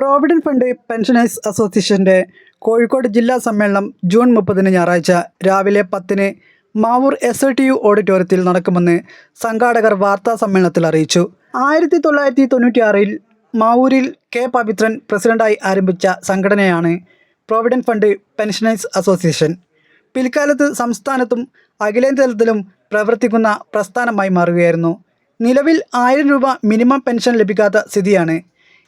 Provident fund pensioners അസോസിയേഷന്റെ കോഴിക്കോട് ജില്ലാ സമ്മേളനം ജൂൺ മുപ്പതിന് ഞായറാഴ്ച രാവിലെ പത്തിന് Mavoor S I T U ഓഡിറ്റോറിയത്തിൽ നടക്കുമെന്ന് സംഘാടകർ വാർത്താ സമ്മേളനത്തിൽ അറിയിച്ചു. ആയിരത്തി തൊള്ളായിരത്തി തൊണ്ണൂറ്റിയാറിൽ മാവൂരിൽ കെ പവിത്രൻ പ്രസിഡന്റായി ആരംഭിച്ച സംഘടനയാണ് പ്രോവിഡന്റ് ഫണ്ട് പെൻഷനേഴ്സ് അസോസിയേഷൻ. പിൽക്കാലത്ത് സംസ്ഥാനത്തും അഖിലേന്ത്യതലത്തിലും പ്രവർത്തിക്കുന്ന പ്രസ്ഥാനമായി മാറുകയായിരുന്നു. നിലവിൽ ആയിരം രൂപ മിനിമം പെൻഷൻ ലഭിക്കാത്ത സ്ഥിതിയാണ്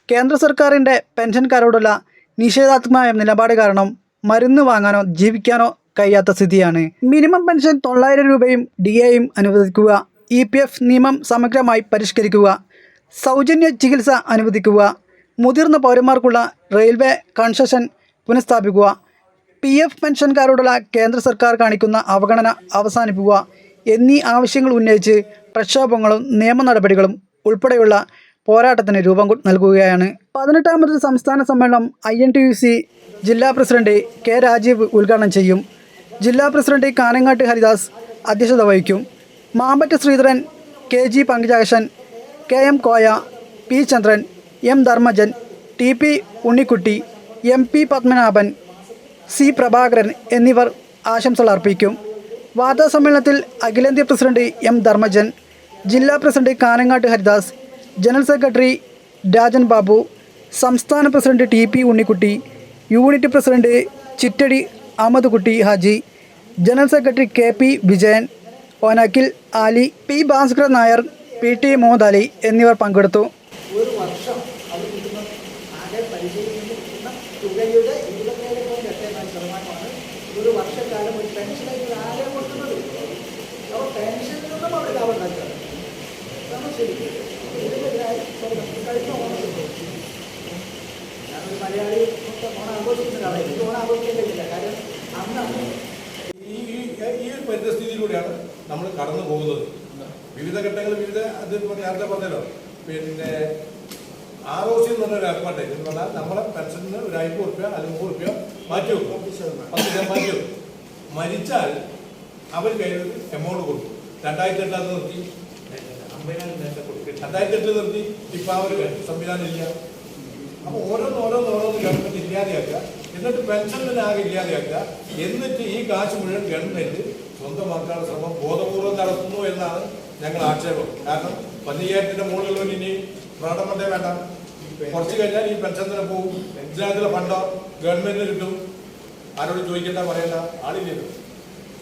കേന്ദ്ര സർക്കാരിന്റെ പെൻഷൻകാരോടുള്ള നിഷേധാത്മകമായ നിലപാട് കാരണം മരുന്ന് വാങ്ങാനോ ജീവിക്കാനോ കഴിയാത്ത സ്ഥിതിയാണ്. മിനിമം പെൻഷൻ തൊള്ളായിരം രൂപയും ഡി എയും അനുവദിക്കുക ഇ പി എഫ് നിയമം സമഗ്രമായി പരിഷ്കരിക്കുക സൗജന്യ ചികിത്സ അനുവദിക്കുക മുതിർന്ന പൗരന്മാർക്കുള്ള റെയിൽവേ കൺസെഷൻ പുനഃസ്ഥാപിക്കുക പി എഫ് പെൻഷൻകാരോടുള്ള കേന്ദ്ര സർക്കാർ കാണിക്കുന്ന അവഗണന അവസാനിപ്പിക്കുക എന്നീ ആവശ്യങ്ങൾ ഉന്നയിച്ച് പ്രക്ഷോഭങ്ങളും നിയമ നടപടികളും ഉൾപ്പെടെയുള്ള പോരാട്ടത്തിന് രൂപം നൽകുകയാണ്. പതിനെട്ടാമത് സംസ്ഥാന സമ്മേളനം I N T U C ജില്ലാ പ്രസിഡന്റ് കെ രാജീവ് ഉദ്ഘാടനം ചെയ്യും. ജില്ലാ പ്രസിഡന്റ് കാനങ്ങാട്ട് ഹരിദാസ് അധ്യക്ഷത വഹിക്കും. Mampatta Sreedharan K G Pankajakshan K M Koya P Chandran M Dharmajan T P Unnikkutty M P Padmanabhan C Prabhakaran എന്നിവർ ആശംസകൾ അർപ്പിക്കും. വാർത്താ സമ്മേളനത്തിൽ അഖിലേന്ത്യാ പ്രസിഡന്റ് എം ധർമ്മജൻ ജില്ലാ president Kanangattu Haridas general secretary Rajan Babu സംസ്ഥാന president T P Unnikkutty unit president Chittadi Ahammed Kutty Haji general secretary K P Vijayan ഓനാക്കിൽ Ali P Bhaskar Nair P T Muhammed Ali എന്നിവർ പങ്കെടുത്തു. ഒരു വർഷം അത് കിട്ടുന്ന ആകെ പരിശീലനത്തിൽ കിട്ടുന്ന തുകയുടെ ഇരുപത്തേഴ് ഒരു വർഷക്കാലം ഒരു പെൻഷനായിട്ട് ആകെ കൊടുക്കുന്നത് മൊത്തം ഓണം ആഘോഷിക്കുന്ന ഒരാളാണ് എനിക്ക് ഓണം ആഘോഷിക്കാൻ കഴിയില്ല കാരണം അന്നാണ് ഈ ഈ- ഒരു പരിതസ്ഥിതിയിലൂടെയാണ് നമ്മൾ കടന്നു പോകുന്നത്. വിവിധ ഘട്ടങ്ങൾ വിവിധ അത് നേരത്തെ പറഞ്ഞല്ലോ. പിന്നെ ആർ ഒ സി എന്ന് പറഞ്ഞ ഒരു ഏർപ്പാട്ട് എന്ന് പറഞ്ഞാൽ നമ്മളെ പെൻഷനിന് ഒരു അയ്പത് റുപ്യ അഞ്ഞൂറ് റുപ്യ മാറ്റി വെക്കും. പത്ത് ശതമാനം. മാറ്റി വെക്കും. മരിച്ചാൽ അവർ കയ്യിൽ എമൗണ്ട് കൊടുക്കും. രണ്ടായിരത്തി എട്ടാം നിർത്തി. രണ്ടായിരത്തി എട്ട് നിർത്തി. ഇപ്പം അവർ സംവിധാനം ഇല്ല. അപ്പൊ ഓരോന്ന് ഓരോന്ന് ഓരോന്ന് ഗവൺമെന്റ് ഇല്ലാതെയാക്കുക. എന്നിട്ട് പെൻഷനിന് ആകെ ഇല്ലാതെയാക്കുക. എന്നിട്ട് ഈ കാശ് മുഴുവൻ ഗവൺമെന്റ് സ്വന്തമാക്കാനുള്ള ശ്രമം ബോധപൂർവം നടത്തുന്നു എന്നാണ് ഞങ്ങൾ ആക്ഷേപം. കാരണം പതിനയ്യായിരത്തിന്റെ മുകളിലുള്ളവർ ഇനി പ്രകടനത്തെ വേണ്ട. കുറച്ച് കഴിഞ്ഞാൽ ഈ പെൻഷൻ തന്നെ പോകും. ഇതിനകത്തുള്ള ഫണ്ടോ ഗവൺമെന്റിന് കിട്ടും. ആരോട് ചോദിക്കേണ്ട പറയേണ്ട ആളില്ല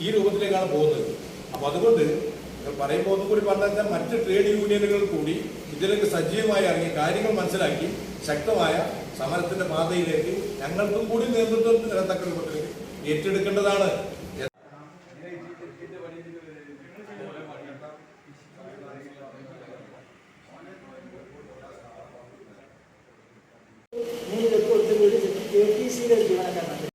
ഈ രൂപത്തിലേക്കാണ് പോകുന്നത്. അപ്പൊ അതുകൊണ്ട് പറയുമ്പോൾ ഒന്നും കൂടി പറഞ്ഞാൽ മറ്റ് ട്രേഡ് യൂണിയനുകൾ കൂടി ഇതിലേക്ക് സജീവമായി ഇറങ്ങി കാര്യങ്ങൾ മനസ്സിലാക്കി ശക്തമായ സമരത്തിന്റെ പാതയിലേക്ക് ഞങ്ങൾക്കും കൂടി നേതൃത്വം തക്ക ഏറ്റെടുക്കേണ്ടതാണ്. ഇപ്പോൾ കെ സിയിലെ